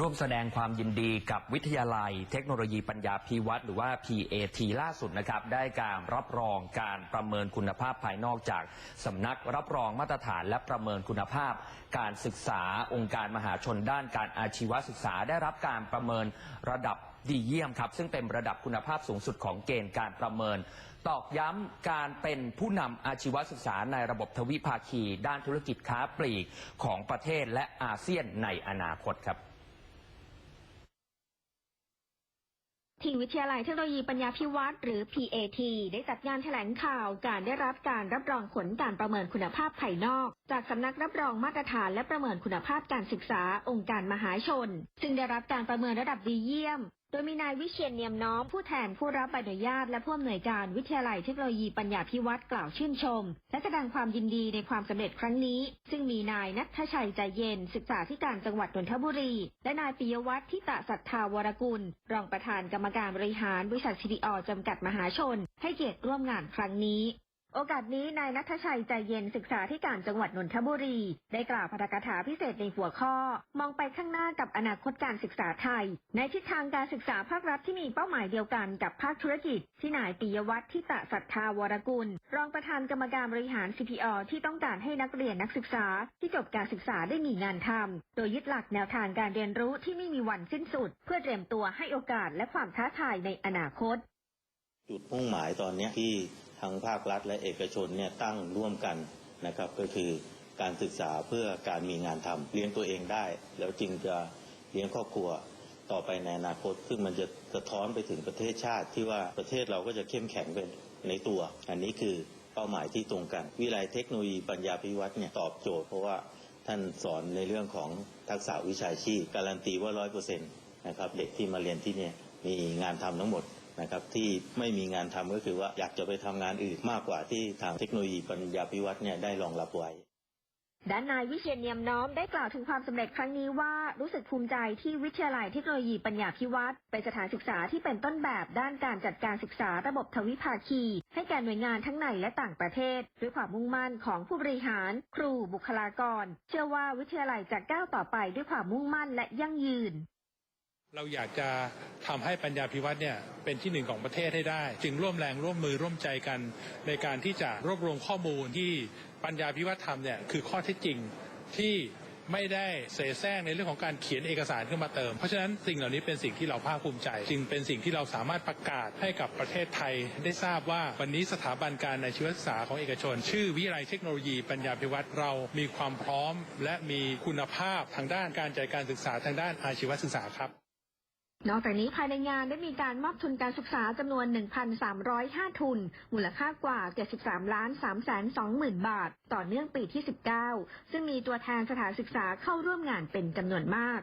ร่วมแสดงความยินดีกับวิทยาลัย เทคโนโลยีปัญญาพีวัตรหรือว่า PAT ล่าสุดนะครับ ได้การรับรองการประเมินคุณภาพภายนอกจากสำนักรับรองมาตรฐานและประเมินคุณภาพ การศึกษาองค์การมหาชนด้านการอาชีวศึกษาได้รับการประเมินระดับดีเยี่ยมครับ ซึ่งเป็นระดับคุณภาพสูงสุดของเกณฑ์การประเมิน ตอกย้ำการเป็นผู้นำอาชีวศึกษาในระบบทวิภาคี ด้านธุรกิจค้าปลีกของประเทศและอาเซียนในอนาคตครับ ที่วิทยาลัยเทคโนโลยีปัญญาพิวัตรหรือ PAT ได้จัดงานแถลงข่าวการได้รับการรับรองผลการประเมินคุณภาพภายนอก จากสำนักรับรองมาตรฐานและประเมินคุณภาพการศึกษาองค์การมหาชน ซึ่งได้รับการประเมินระดับดีเยี่ยม โดยมีนายวิเชียนเนียมน้อมผู้แทนผู้รับใบอนุญาตและผู้อำนวยการวิทยาลัยเทคโนโลยีปัญญาพิวัตรกล่าวชื่นชม และแสดงความยินดีในความสำเร็จครั้งนี้ ซึ่งมีนายนัทชัยใจเย็น ศึกษาธิการจังหวัดนนทบุรี และนายปิยวัฒน์ทิตะสัทธาวรกุล รองประธานกรรมการบริหารบริษัทซีดีอจำกัดมหาชน ให้เกียรติร่วมงานครั้งนี้ โอกาสนี้นายนัทชัยใจเย็นศึกษาที่การจังหวัดนนทบุรี ได้กล่าวพรรณกถาพิเศษในหัวข้อ มองไปข้างหน้ากับอนาคตการศึกษาไทย ในทิศทางการศึกษาภาครัฐที่มีเป้าหมายเดียวกันกับภาคธุรกิจ ที่นายปิยวัฒน์ทิตะสัทธาวรกุล รองประธานกรรมการบริหาร CPO ที่ต้องการให้นักเรียนนักศึกษา ที่จบการศึกษาได้มีงานทำโดยยึดหลักแนวทางการเรียนรู้ที่ไม่มีวันสิ้นสุด เพื่อเตรียมตัวให้โอกาสและความท้าทายในอนาคต จุดมุ่งหมายตอนนี้ที่ทั้งภาครัฐและเอกชนเนี่ยตั้งร่วมกันนะครับก็คือการศึกษาเพื่อการมีงานทำเลี้ยงตัวเองได้ แล้วจึงจะเลี้ยงครอบครัวต่อไปในอนาคต ซึ่งมันจะสะท้อนไปถึงประเทศชาติที่ว่าประเทศเราก็จะเข้มแข็งเป็นในตัว อันนี้คือเป้าหมายที่ตรงกัน วิไลเทคโนโลยีปัญญาพิวัตรเนี่ยตอบโจทย์เพราะว่าท่านสอนในเรื่องของทักษะวิชาชีพ การันตีว่าร้อยเปอร์เซ็นต์นะครับเด็กที่มาเรียนที่เนี่ยมีงานทำทั้งหมด นะครับที่ไม่มีงานทำก็คือว่าอยากจะไปทำงานอื่นมากกว่าที่ทางเทคโนโลยีปัญญาพิวัตรเนี่ยได้รองรับไว้ด้านนายวิเชียนเนียมน้อมได้กล่าวถึงความสำเร็จครั้งนี้ว่ารู้สึกภูมิใจที่วิทยาลัยเทคโนโลยีปัญญาพิวัตรเป็นสถานศึกษาที่เป็นต้นแบบด้านการจัดการศึกษาระบบทวิภาคี ให้แก่หน่วยงานทั้งในและต่างประเทศ ด้วยความมุ่งมั่นของผู้บริหาร ครูบุคลากร เชื่อว่าวิทยาลัยจะก้าวต่อไปด้วยความมุ่งมั่นและยั่งยืน เราอยากจะทำให้ปัญญาพิวัตรเนี่ยเป็นที่หนึ่งของประเทศให้ได้ จึงร่วมแรงร่วมมือร่วมใจกัน ในการที่จะรวบรวมข้อมูลที่ปัญญาพิวัตรทำเนี่ยคือข้อเท็จจริงที่ไม่ได้เสแสร้งในเรื่องของการเขียนเอกสารขึ้นมาเติม เพราะฉะนั้นสิ่งเหล่านี้เป็นสิ่งที่เราภาคภูมิใจ จึงเป็นสิ่งที่เราสามารถประกาศให้กับประเทศไทย ได้ทราบว่าวันนี้สถาบันการในชีวศึกษาของเอกชน ชื่อวิทยาลัยเทคโนโลยีปัญญาพิวัตรเรามีความพร้อม และมีคุณภาพทางด้านการจัดการศึกษาทางด้านอาชีวศึกษาครับ นอกจากนี้ภายในงานได้มีการมอบทุนการศึกษาจำนวน 1,305 ทุน มูลค่ากว่า 73 ล้าน3แสน2หมื่นบาท ต่อเนื่องปีที่ 19 ซึ่งมีตัวแทนสถานศึกษาเข้าร่วมงานเป็นจำนวนมาก